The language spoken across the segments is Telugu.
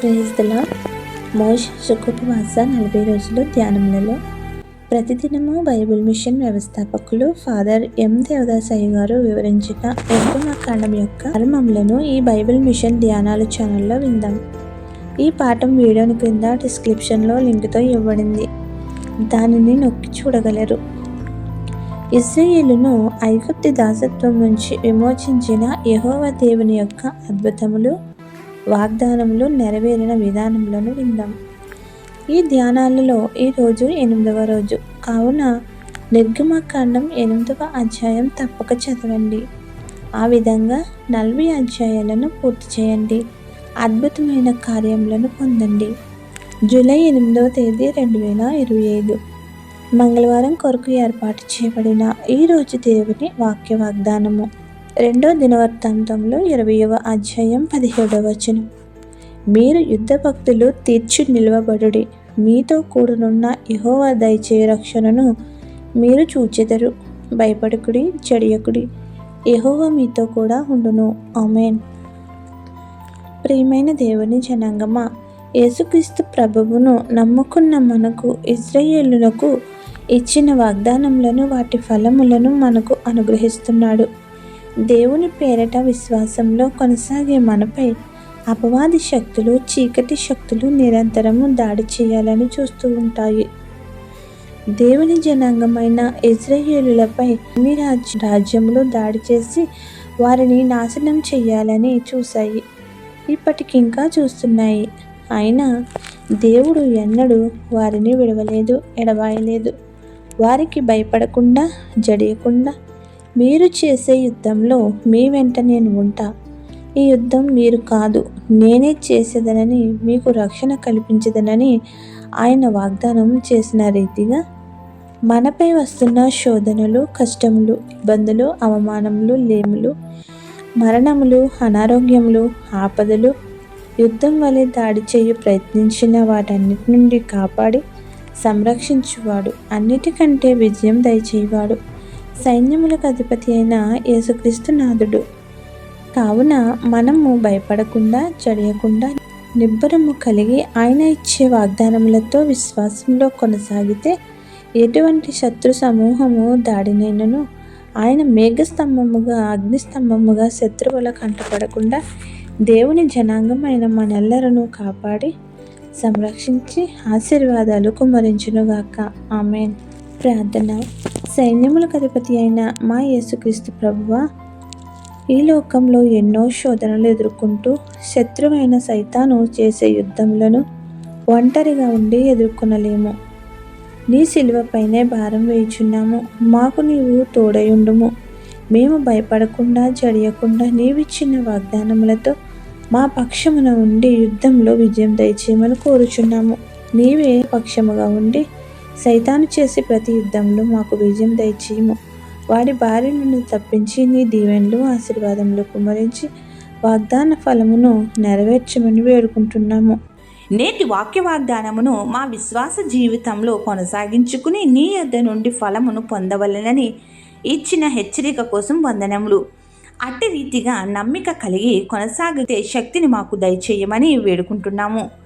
ప్రేజ్దలా మోష్ సుఖోపవాస నలభై రోజులు ధ్యానములలో. ప్రతిదినము బైబిల్ మిషన్ వ్యవస్థాపకులు ఫాదర్ ఎం దేవదాసయ్య గారు వివరించిన నిర్గమ కాండం యొక్క మర్మములను ఈ బైబిల్ మిషన్ ధ్యానాలు ఛానల్లో విందాం. ఈ పాఠం వీడియోని క్రింద డిస్క్రిప్షన్లో లింక్తో ఇవ్వబడింది. దానిని నొక్కి చూడగలరు. ఇస్రాయేలును ఐగుప్తి దాసత్వం నుంచి విమోచించిన యహోవ దేవుని యొక్క అద్భుతములు వాగ్దానములు నెరవేరిన విధానంలోను విందాం. ఈ ధ్యానాలలో ఈరోజు ఎనిమిదవ రోజు. కావున నిర్గమకాండం ఎనిమిదవ అధ్యాయం తప్పక చదవండి. ఆ విధంగా నలభై అధ్యాయాలను పూర్తి చేయండి. అద్భుతమైన కార్యములను పొందండి. జూలై ఎనిమిదవ తేదీ రెండు వేల ఇరవై ఐదు. మంగళవారం కొరకు ఏర్పాటు చేయబడిన ఈ రోజు దేవుని వాక్య వాగ్దానము రెండో దినవృత్తాంతంలో ఇరవయవ అధ్యాయం పదిహేడవ వచనం. మీరు యుద్ధ భక్తులు తీర్చి నిలవబడుడి. మీతో కూడనున్న యహోవా దయచే రక్షణను మీరు చూచెదరు. భయపడకుడి చెడియకుడి. యహోవా మీతో కూడా ఉండును. ఆమెన్. ప్రియమైన దేవుని జనాంగమా యేసుక్రీస్తు ప్రభువును నమ్ముకున్న మనకు ఇజ్రాయేలులకు ఇచ్చిన వాగ్దానములను వాటి ఫలములను మనకు అనుగ్రహిస్తున్నాడు. దేవుని పేరట విశ్వాసంలో కొనసాగే మనపై అపవాది శక్తులు చీకటి శక్తులు నిరంతరము దాడి చేయాలని చూస్తూ ఉంటాయి. దేవుని జనాంగమైన ఇజ్రాయేలులపై అన్ని రాజ్య రాజ్యములు దాడి చేసి వారిని నాశనం చేయాలని చూశాయి. ఇప్పటికింకా చూస్తున్నాయి. అయినా దేవుడు ఎన్నడూ వారిని విడవలేదు ఎడబాయలేదు. వారికి భయపడకుండా జడియకుండా మీరు చేసే యుద్ధంలో మీ వెంట నేను ఉంటా. ఈ యుద్ధం మీరు కాదు నేనే చేసేదనని మీకు రక్షణ కల్పించదనని ఆయన వాగ్దానం చేసిన రీతిగా మనపై వస్తున్న శోధనలు కష్టములు ఇబ్బందులు అవమానములు లేములు మరణములు అనారోగ్యములు ఆపదలు యుద్ధం వలె దాడి చేయు ప్రయత్నించిన వాటన్నిటి నుండి కాపాడి సంరక్షించువాడు. అన్నిటికంటే విజయం దయచేయవాడు. సైన్యములకు అధిపతి అయిన యేసుక్రీస్తు నాథుడు. కావున మనము భయపడకుండా చడియకుండా నిబ్బరము కలిగి ఆయన ఇచ్చే వాగ్దానములతో విశ్వాసంలో కొనసాగితే ఎటువంటి శత్రు సమూహము దాడినైనను ఆయన మేఘస్తంభముగా అగ్నిస్తంభముగా శత్రువుల కంటపడకుండా దేవుని జనాంగమైన మనెల్లరను కాపాడి సంరక్షించి ఆశీర్వాదాలు కుమరించునుగాక. ఆమెన్. ప్రార్థన. సైన్యములకు అధిపతి అయిన మా యేసుక్రీస్తు ప్రభువ ఈ లోకంలో ఎన్నో శోధనలు ఎదుర్కొంటూ శత్రువైన సైతాను చేసే యుద్ధములను ఒంటరిగా ఉండి ఎదుర్కొనలేము. నీ సిలువపైనే భారం వేయుచున్నాము. మాకు నీవు తోడయుండుము మేము భయపడకుండా జడియకుండా నీవిచ్చిన వాగ్దానములతో మా పక్షమున ఉండి యుద్ధంలో విజయం దయచేయమని కోరుచున్నాము. నీవే పక్షముగా ఉండి సైతాను చేసే ప్రతి యుద్ధంలో మాకు విజయం దయచేయము. వాడి భార్య నుండి తప్పించి నీ దీవెనలు ఆశీర్వాదంలో కుమరించి వాగ్దాన ఫలమును నెరవేర్చమని వేడుకుంటున్నాము. నేటి వాక్య వాగ్దానమును మా విశ్వాస జీవితంలో కొనసాగించుకుని నీ యొద్ద నుండి ఫలమును పొందవలెనని ఇచ్చిన హెచ్చరిక కోసం వందనములు. అట్టి రీతిగా నమ్మిక కలిగి కొనసాగితే శక్తిని మాకు దయచేయమని వేడుకుంటున్నాము.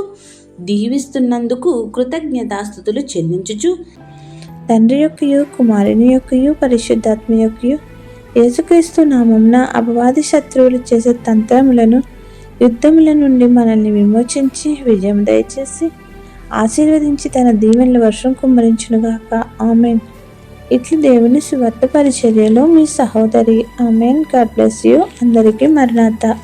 దీవిస్తున్నందుకు కృతజ్ఞతాస్థుతులు చెల్లించుచు. తండ్రి యొక్కయు కుమారుని యొక్కయు పరిశుద్ధాత్మ యొక్కయు యేసుక్రీస్తు నామంన అపవాది శత్రువులు చేసే తంత్రములను యుద్ధముల నుండి మనల్ని విమోచించి విజయం దయచేసి ఆశీర్వదించి తన దీవెనల వర్షం కుమ్మరించునుగాక. ఆమెన్. ఇట్లు దేవుని సువార్త పరిచర్యలో మీ సహోదరి ఆమెన్. God bless you. అందరికీ మరణాత